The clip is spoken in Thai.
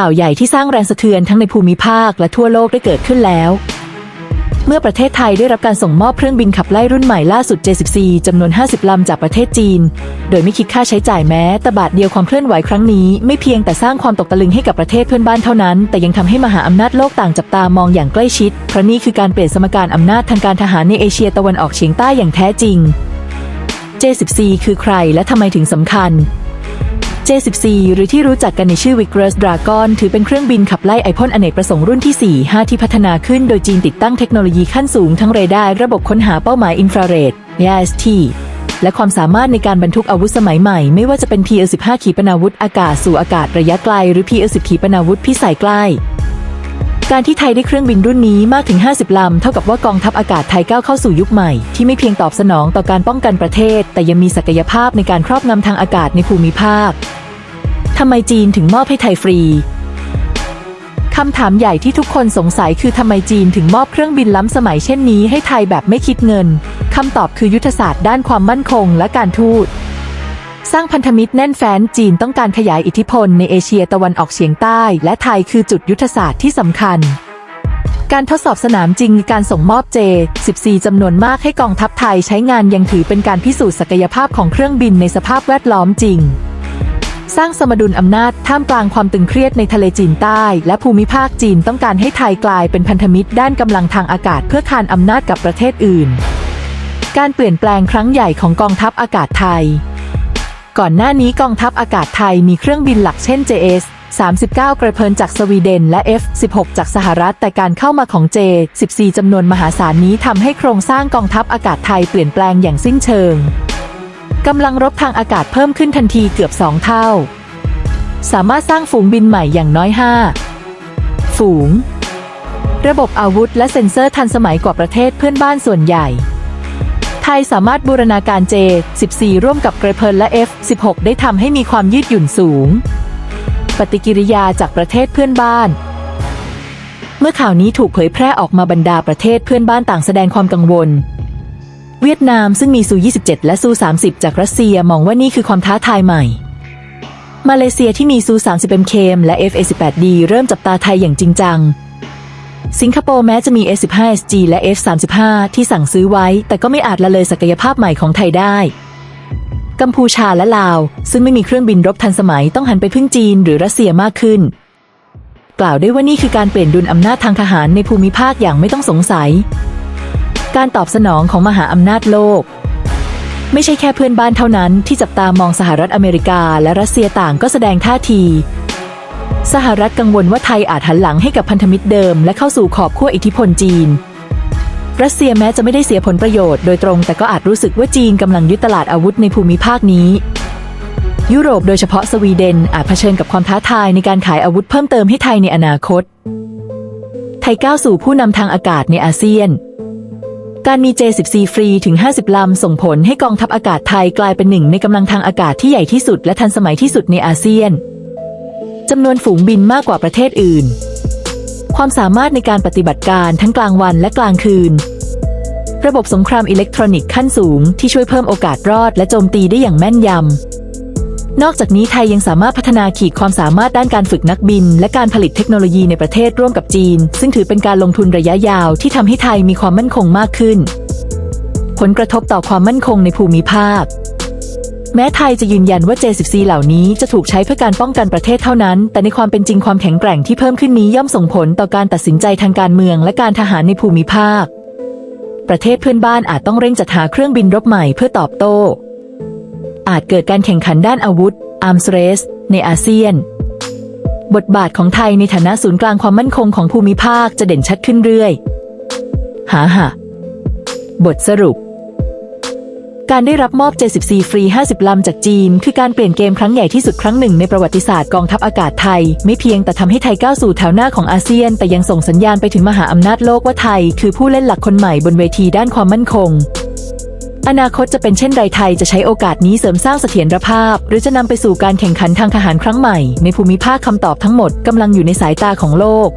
ข่าวใหญ่ที่สร้างแรงสะเทือนทั้งในภูมิภาคและทั่วโลกได้เกิดขึ้นแล้ว เมื่อประเทศไทยได้รับการส่งมอบเครื่องบินขับไล่รุ่นใหม่ล่าสุด J14 จำนวน 50 ลำจากประเทศจีน โดยไม่คิดค่าใช้จ่ายแม้แต่บาทเดียวความเคลื่อนไหวครั้งนี้ไม่เพียงแต่สร้างความตกตะลึงให้กับประเทศเพื่อนบ้านเท่านั้น แต่ยังทำให้มหาอำนาจโลกต่างจับตามองอย่างใกล้ชิด เพราะนี่คือการเปลี่ยนสมการอำนาจทางการทหารในเอเชียตะวันออกเฉียงใต้อย่างแท้จริง J14 คือใครและทำไมถึงสำคัญ J14 หรือที่รู้จักกันในชื่อ Vickers Dragon ถือเป็นเครื่องบินขับไล่ไอพ่นอเนกประสงค์รุ่นที่ 4 5 ที่พัฒนาขึ้นโดยจีนติดตั้งเทคโนโลยีขั้นสูงทั้งเรดาร์ระบบค้นหาเป้าหมายอินฟราเรด AIST และความสามารถในการบรรทุกอาวุธสมัยใหม่ ไม่ว่าจะเป็น PL-15 ขีปนาวุธอากาศสู่อากาศระยะไกล หรือ PL-10 ขีปนาวุธพิสัยใกล้ การที่ไทยได้เครื่องบินรุ่นนี้มากถึง 50 ลำ เท่ากับว่ากองทัพอากาศไทยก้าวเข้าสู่ยุคใหม่ ที่ไม่เพียงตอบสนองต่อการป้องกันประเทศ แต่ยังมีศักยภาพในการครอบงำทางอากาศในภูมิภาค ทำไมจีนถึงมอบให้ไทยฟรี คำถามใหญ่ที่ทุกคนสงสัยคือทำไมจีนถึงมอบเครื่องบินล้ำสมัยเช่นนี้ให้ไทยแบบไม่คิดเงิน คำตอบคือยุทธศาสตร์ด้านความมั่นคงและการทูต สร้างพันธมิตรแน่นแฟ้นจีนต้องการขยายอิทธิพลในเอเชียตะวันออกเฉียงใต้ และไทยคือจุดยุทธศาสตร์ที่สำคัญการทดสอบสนามจริงการส่งมอบเจ14 จำนวนมากให้กองทัพไทยใช้งานยังถือเป็นการพิสูจน์ศักยภาพของเครื่องบินในสภาพแวดล้อมจริง สร้างสมดุลอำนาจท่ามกลางความตึงเครียดในทะเลจีนใต้ และภูมิภาคจีนต้องการให้ไทยกลายเป็นพันธมิตรด้านกำลังทางอากาศเพื่อคานอำนาจกับประเทศอื่น การเปลี่ยนแปลงครั้งใหญ่ของกองทัพอากาศไทย ก่อนหน้านี้กองทัพอากาศไทยมีเครื่องบินหลักเช่น JS 39 กระเพินจากสวีเดนและ F16 จากสหรัฐ แต่การเข้ามาของ J 14 จำนวนมหาศาลนี้ทำให้โครงสร้างกองทัพอากาศไทยเปลี่ยนแปลงอย่างสิ้นเชิง กำลังรบทางอากาศเพิ่มขึ้นทันทีเกือบ 2 เท่า สามารถสร้างฝูงบินใหม่อย่างน้อย 5 ฝูง ระบบอาวุธและเซ็นเซอร์ทันสมัยกว่าประเทศเพื่อนบ้านส่วนใหญ่ ไทยสามารถบูรณาการ J 14 ร่วมกับกระเพลและ F 16 ได้ทำให้มีความยืดหยุ่นสูง ปฏิกิริยาจากประเทศเพื่อนบ้านเมื่อข่าวนี้ถูกเผยแพร่ออกมาบรรดาประเทศเพื่อนบ้านต่างแสดงความกังวล เวียดนามซึ่งมีซู 27 และซู 30 จากรัสเซียมองว่านี่คือความท้าทายใหม่ มาเลเซียที่มีซู 30 MK และ F-18D เริ่มจับตาไทยอย่างจริงจัง สิงคโปร์แม้จะมี S15SG และ F35 ที่สั่งซื้อไว้ แต่ก็ไม่อาจละเลยศักยภาพใหม่ของไทยได้ กัมพูชาและลาว ซึ่งไม่มีเครื่องบินรบทันสมัยต้องหันไปพึ่งจีนหรือรัสเซียมากขึ้น กล่าวได้ว่านี่คือการเปลี่ยนดุลอำนาจทางทหารในภูมิภาคอย่างไม่ต้องสงสัย การตอบสนองของมหาอำนาจโลก ไม่ใช่แค่เพื่อนบ้านเท่านั้นที่จับตามองสหรัฐอเมริกาและรัสเซียต่างก็แสดงท่าที สหรัฐกังวลว่าไทยอาจหันหลังให้กับพันธมิตรเดิม และเข้าสู่ขอบขั้วอิทธิพลจีน รัสเซียแม้จะไม่ได้เสียผลประโยชน์โดยตรง แต่ก็อาจรู้สึกว่าจีนกำลังยึดตลาดอาวุธในภูมิภาคนี้ยุโรปโดยเฉพาะสวีเดนอาจเผชิญกับความท้าทายในการขายอาวุธเพิ่มเติมให้ไทยในอนาคต ไทยก้าวสู่ผู้นำทางอากาศในอาเซียน การมี J14 ฟรีถึง 50 ลำ ส่งผลให้กองทัพอากาศไทยกลายเป็นหนึ่งในกำลังทางอากาศที่ใหญ่ที่สุดและทันสมัยที่สุดในอาเซียนจำนวนฝูงบินมากกว่าประเทศอื่น ความสามารถในการปฏิบัติการทั้งกลางวันและกลางคืน ระบบสงครามอิเล็กทรอนิกส์ขั้นสูงที่ช่วยเพิ่มโอกาสรอดและโจมตีได้อย่างแม่นยำ นอกจากนี้ไทยยังสามารถพัฒนาขีดความสามารถด้านการฝึกนักบิน และการผลิตเทคโนโลยีในประเทศร่วมกับจีน ซึ่งถือเป็นการลงทุนระยะยาวที่ทำให้ไทยมีความมั่นคงมากขึ้น ผลกระทบต่อความมั่นคงในภูมิภาค แม้ไทยจะยืนยันว่า J14 เหล่านี้จะถูกใช้เพื่อการป้องกันประเทศเท่านั้น แต่ในความเป็นจริงความแข็งแกร่งที่เพิ่มขึ้นนี้ย่อมส่งผลต่อการตัดสินใจทางการเมืองและการทหารในภูมิภาค ประเทศเพื่อนบ้านอาจต้องเร่งจัดหาเครื่องบินรบใหม่เพื่อตอบโต้ อาจเกิดการแข่งขันด้านอาวุธ Arms Race ในอาเซียน บทบาทของไทยในฐานะศูนย์กลางความมั่นคงของภูมิภาคจะเด่นชัดขึ้นเรื่อยหาหะบทสรุป การได้รับมอบ J14 ฟรี 50 ลำจากจีน คือการเปลี่ยนเกมครั้งใหญ่ที่สุดครั้งหนึ่งในประวัติศาสตร์กองทัพอากาศไทย ไม่เพียงแต่ทำให้ไทยก้าวสู่แถวหน้าของอาเซียน แต่ยังส่งสัญญาณไปถึงมหาอำนาจโลกว่าไทย คือผู้เล่นหลักคนใหม่บนเวทีด้านความมั่นคง อนาคตจะเป็นเช่นไรไทยจะใช้โอกาสนี้เสริมสร้างเสถียรภาพ หรือจะนำไปสู่การแข่งขันทางทหารครั้งใหม่ ในภูมิภาคคำตอบทั้งหมดกำลังอยู่ในสายตาของโลก